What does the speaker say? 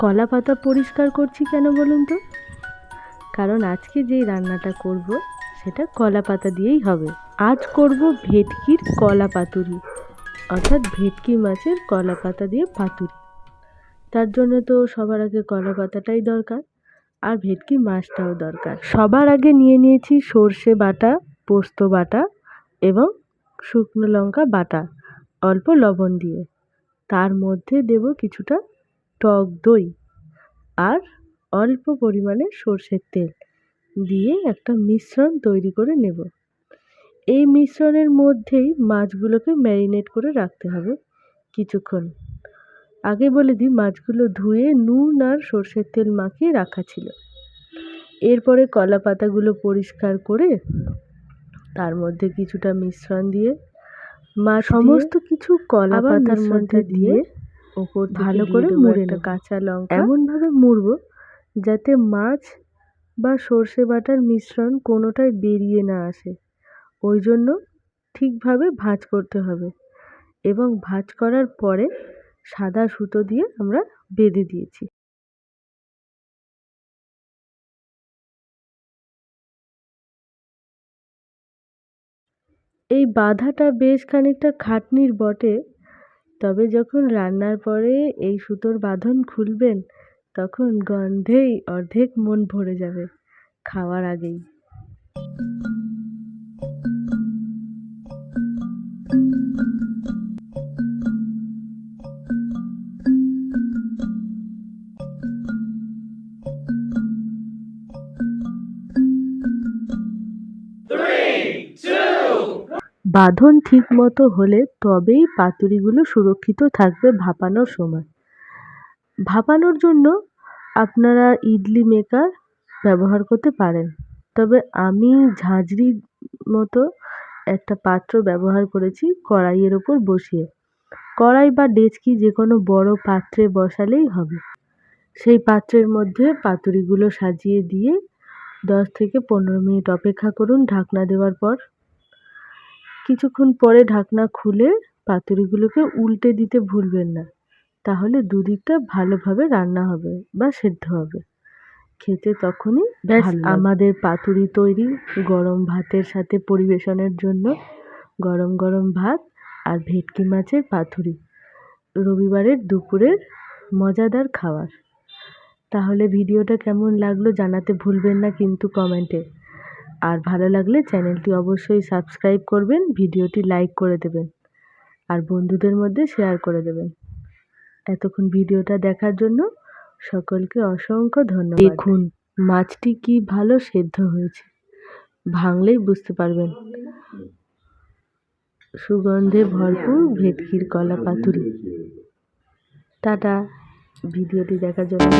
কলা পাতা পরিষ্কার করছি কেন বলুন তো? কারণ আজকে যেই রান্নাটা করব, সেটা কলা পাতা দিয়েই হবে। আজ করব ভেটকির কলা পাতুরি, অর্থাৎ ভেটকি মাছের কলা পাতা দিয়ে পাতুরি। তার জন্য তো সবার আগে কলা পাতাটাই দরকার, আর ভেটকি মাছটাও দরকার। সবার আগে নিয়ে নিয়েছি সর্ষে বাটা, পোস্ত বাটা এবং শুকনো লঙ্কা বাটা, অল্প লবণ দিয়ে। তার মধ্যে দেব কিছুটা টক দই আর অল্প পরিমাণে সর্ষের তেল দিয়ে একটা মিশ্রণ তৈরি করে নেব। এই মিশ্রণের মধ্যেই মাছগুলোকে ম্যারিনেট করে রাখতে হবে কিছুক্ষণ। আগে বলে দিই মাছগুলো ধুয়ে নুন আর সর্ষের তেল মাখিয়ে রাখা ছিল। এরপরে কলা পাতাগুলো পরিষ্কার করে তার মধ্যে কিছুটা মিশ্রণ দিয়ে মা সমস্ত কিছু কলা পাতার মধ্যে দিয়ে ওপর ভালো করে মুড়ে একটা কাঁচা লঙ্কা। এমনভাবে মুড়বো যাতে মাছ বা সর্ষে বাটার মিশ্রণ কোনোটাই বেরিয়ে না আসে। ওই জন্য ঠিকভাবে ভাঁজ করতে হবে এবং ভাঁজ করার পরে সাদা সুতো দিয়ে আমরা বেঁধে দিয়েছি। এই বাঁধাটা বেশ খানিকটা খাটনির বটে। তবে যখন রান্নার পরে এই সুতোর বাঁধন খুলবেন, তখন গন্ধেই অর্ধেক মন ভরে যাবে, খাওয়ার আগেই। বাঁধন ঠিক মতো হলে তবেই পাতুরিগুলো সুরক্ষিত থাকবে ভাপানোর সময়। ভাপানোর জন্য আপনারা ইডলি মেকার ব্যবহার করতে পারেন। তবে আমি ঝাঁঝরির মতো একটা পাত্র ব্যবহার করেছি কড়াইয়ের ওপর বসিয়ে। কড়াই বা ডেচকি যে কোনো বড় পাত্রে বসালেই হবে। সেই পাত্রের মধ্যে পাতুরিগুলো সাজিয়ে দিয়ে দশ থেকে পনেরো মিনিট অপেক্ষা করুন ঢাকনা দেওয়ার পর। কিছুক্ষণ পরে ঢাকনা খুলে পাতুরিগুলোকে উল্টে দিতে ভুলবেন না। তাহলে দুদিকটা ভালোভাবে রান্না হবে বা সেদ্ধ হবে। খেতে তখনই ব্যাস আমাদের পাতুরি তৈরি গরম ভাতের সাথে পরিবেশনের জন্য। গরম গরম ভাত আর ভেটকি মাছের পাতুরি। রবিবারের দুপুরের মজাদার খাবার। তাহলে ভিডিওটা কেমন লাগল জানাতে ভুলবেন না কিন্তু কমেন্টে। আর ভালো লাগলে চ্যানেলটি অবশ্যই সাবস্ক্রাইব করবেন, ভিডিওটি লাইক করে দেবেন আর বন্ধুদের মধ্যে শেয়ার করে দেবেন। এতক্ষণ ভিডিওটা দেখার জন্য সকলকে অসংখ্য ধন্যবাদ। দেখুন, মাছটি কি ভালো সেদ্ধ হয়েছে। ভাঙলেই বুঝতে পারবেন। সুগন্ধে ভরপুর ভেটকির কলা পাতুরি। টাটা, ভিডিওটি দেখার জন্য।